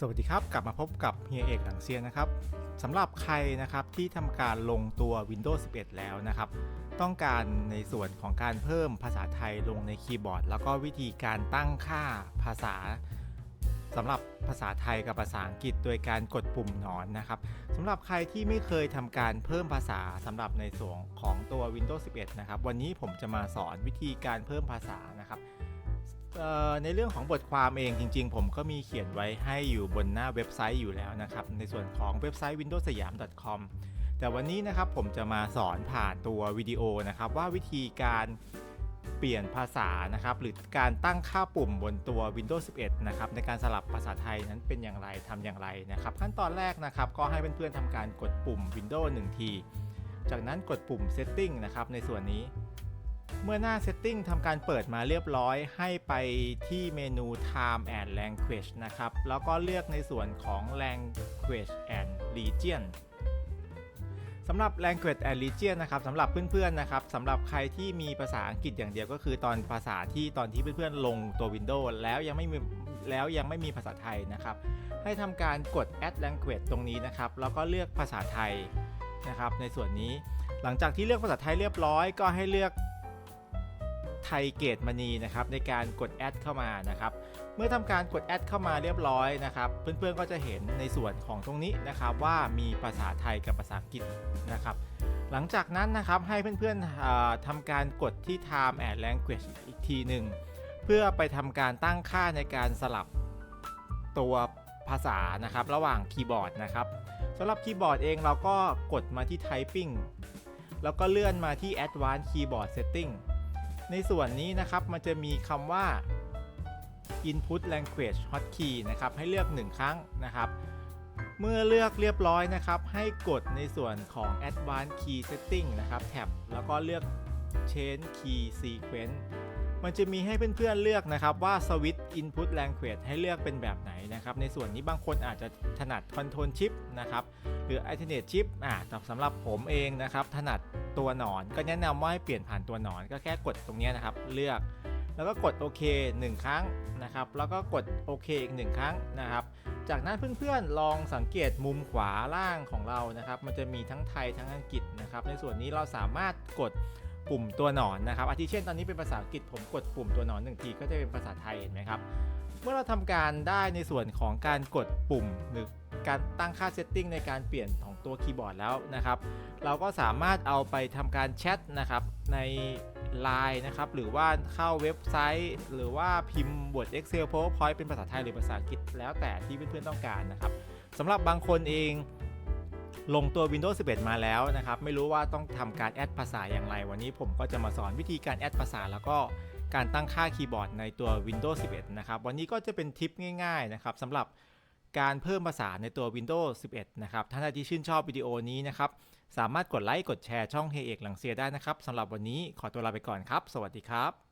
สวัสดีครับ กลับมาพบกับเฮียเอกหลังเซียนนะครับสำหรับใครนะครับที่ทำการลงตัว Windows 11 แล้วนะครับ ต้องการในส่วนของการเพิ่มภาษาไทยลงในคีย์บอร์ด แล้วก็วิธีการตั้งค่าภาษาสำหรับภาษาไทยกับภาษาอังกฤษโดยการกดปุ่มหนอนนะครับสำหรับใครที่ไม่เคยทำการเพิ่มภาษาสำหรับในส่วนของตัว Windows 11 นะครับ วันนี้ผมจะมาสอนวิธีการเพิ่มภาษานะครับ ในเรื่องของบทความเองจริง ๆ ผมก็มีเขียนไว้ให้อยู่บนหน้าเว็บไซต์อยู่แล้วนะครับ ในส่วนของเว็บไซต์ windows สยาม .com แต่วันนี้นะครับผมจะมาสอนผ่านตัววิดีโอนะครับว่าวิธีการเปลี่ยนภาษานะครับหรือการตั้งค่าปุ่มบนตัว Windows 11 นะครับในการสลับภาษาไทยนั้นเป็นอย่างไรทำอย่างไรนะครับ ขั้นตอนแรกนะครับก็ให้เพื่อนๆทำการกดปุ่ม Windows 1 ที จากนั้นกดปุ่ม Setting นะครับในส่วนนี้ เมื่อหน้า Setting ทำการเปิดมาเรียบร้อย ให้ไปที่เมนู Time and Language นะครับ แล้วก็เลือกในส่วนของ Language and Region สำหรับ Language and Region นะครับสำหรับเพื่อนๆนะครับสำหรับใครที่มีภาษาอังกฤษอย่างเดียวก็คือตอนภาษาที่ตอนที่เพื่อนๆลงตัว Windows แล้วยังไม่มีแล้วยังไม่มีภาษาไทยนะครับ ให้ทำการกด Add Language ตรงนี้นะครับ แล้วก็เลือกภาษาไทยนะครับในส่วนนี้หลังจากที่เลือกภาษาไทยเรียบร้อย ก็ให้เลือก ไทยเกตมณีนะครับในการกดแอดเข้ามานะครับเมื่อทำการกดแอดเข้ามาเรียบร้อยนะครับเพื่อนๆก็จะเห็นในส่วนของตรงนี้นะครับว่ามีภาษาไทยกับภาษาอังกฤษนะครับหลังจากนั้นนะครับให้เพื่อนๆอ่าทำการกดที่ Time and Language อีกทีหนึ่งเพื่อไปทำการตั้งค่าในการสลับตัวภาษานะครับระหว่างคีย์บอร์ดนะครับสำหรับคีย์บอร์ดเองเราก็กดมาที่ Typing แล้วก็เลื่อนมาที่ Advanced Keyboard Setting ในส่วนนี้นะครับมันจะมีคำว่า input language hotkey นะครับ ให้เลือก 1 ครั้งนะครับ เมื่อเลือกเรียบร้อยนะครับ ให้กดในส่วนของ advanced key setting นะครับแท็บแล้วก็เลือก change key sequence มันจะมีให้เพื่อนๆเลือกนะครับว่า switch input language ให้เลือกเป็นแบบไหนนะครับ ในส่วนนี้บางคนอาจจะถนัด control shift นะครับ หรือ alternate shift อ่าแต่สำหรับผมเองนะครับ ถนัดตัวหนอน ก็แนะนำว่าให้เปลี่ยนผ่านตัวหนอน ก็แค่กดตรงนี้นะครับ เลือก แล้วก็กดโอเค 1 ครั้งนะครับ แล้วก็กดโอเคอีก 1 ครั้งนะครับ จากนั้นเพื่อนๆลองสังเกตมุมขวาล่างของเรานะครับ มันจะมีทั้งไทยทั้งอังกฤษนะครับ ในส่วนนี้เราสามารถกด ปุ่มตัวหนอนนะครับอาทิเช่นตอนนี้เป็นภาษาอังกฤษผมกดปุ่มตัวหนอนหนึ่งทีก็จะเป็นภาษาไทยเห็นไหมครับเมื่อเราทำการได้ในส่วนของการกดปุ่มหรือการตั้งค่าเซตติ้งในการเปลี่ยนของตัวคีย์บอร์ดแล้วนะครับ เราก็สามารถเอาไปทำการแชทนะครับใน Line นะครับหรือว่าเข้าเว็บไซต์ หรือว่าพิมพ์บท Excel PowerPoint เป็นภาษาไทยหรือภาษาอังกฤษแล้วแต่ที่เพื่อนๆต้องการนะครับสำหรับบางคนเอง ลงตัว Windows 11 มาแล้วนะครับ ไม่รู้ว่าต้องทำการแอดภาษาอย่างไร วันนี้ผมก็จะมาสอนวิธีการแอดภาษาแล้วก็การตั้งค่าคีย์บอร์ดในตัว Windows 11 นะครับ วันนี้ก็จะเป็นทิปง่าย ๆ นะครับสำหรับการเพิ่มภาษาในตัว Windows 11 นะครับ ท่านใดที่ชื่นชอบวิดีโอนี้นะครับ สามารถกดไลค์ กดแชร์ช่องเฮเอกหลังเซียได้นะครับสำหรับวันนี้ขอตัวลาไปก่อนครับ สวัสดีครับ